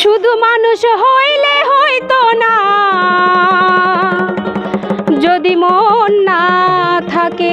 শুধু মানুষ হইলে হইতো না। যদি মন না থাকে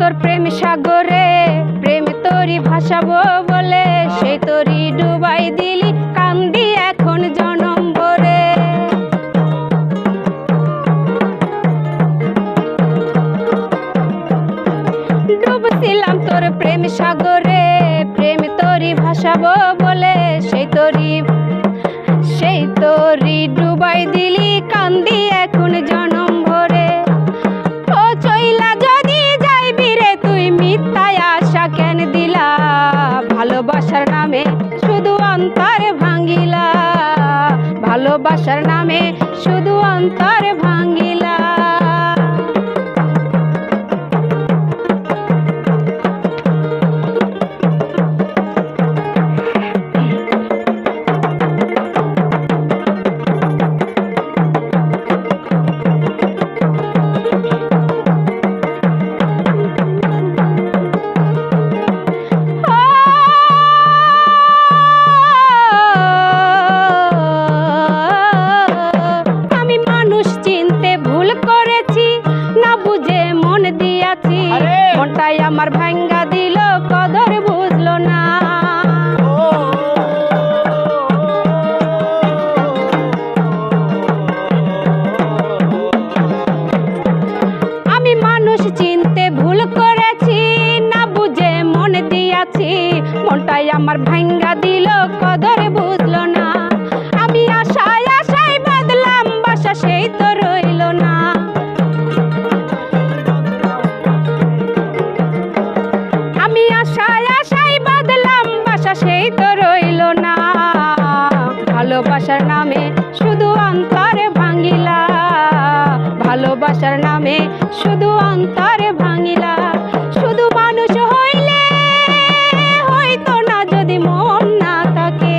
তোর প্রেম সাগরে, প্রেম তোরি ভাসাবো বলে সেই তোরি ডুবাই দিলি, কান্দি এখন জনম ভরে। ডুবছিলাম তোর প্রেম সাগরে, প্রেম তোরি ভাসাবো বলে সেই তোরি সেই তোরি ডুবাই দিলি, কান্দি ভালোবাসার নামে শুধু অন্তর ভাঙ্গিলা। ভালোবাসার নামে শুধু অন্তর ভাঙ্গিলা। মনটাই আমার ভাঙ্গা দিল, কদর বুঝলো না। আমি মানুষ চিনতে ভুল করেছি, না বুঝে মন দিয়াছি। মনটাই আমার ভাঙ্গা দিল, কদর বুঝলো ভালোবাসার নামে শুধু অন্তরে ভাঙিলা। শুধু মানুষ হইলে হইতো না যদি মন না থাকে।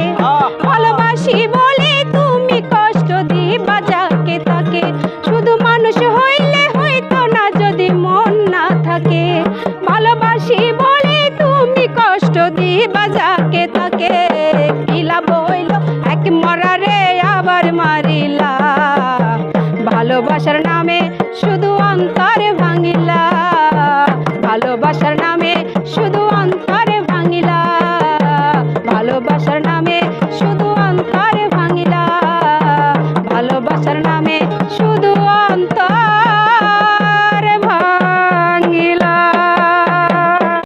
ভালোবাসি বলে তুমি কষ্ট দিবা যাকে তাকে। শুধু মানুষ হইলে হইতো না যদি মন না থাকে। ভালোবাসি বলে তুমি কষ্ট দিবা যাকে তাকে। কি লাভ হইল এক মরারে আবার মারিলা। ভালোবাসার নামে শুধু অন্তরে ভাঙিলা। ভালোবাসার নামে শুধু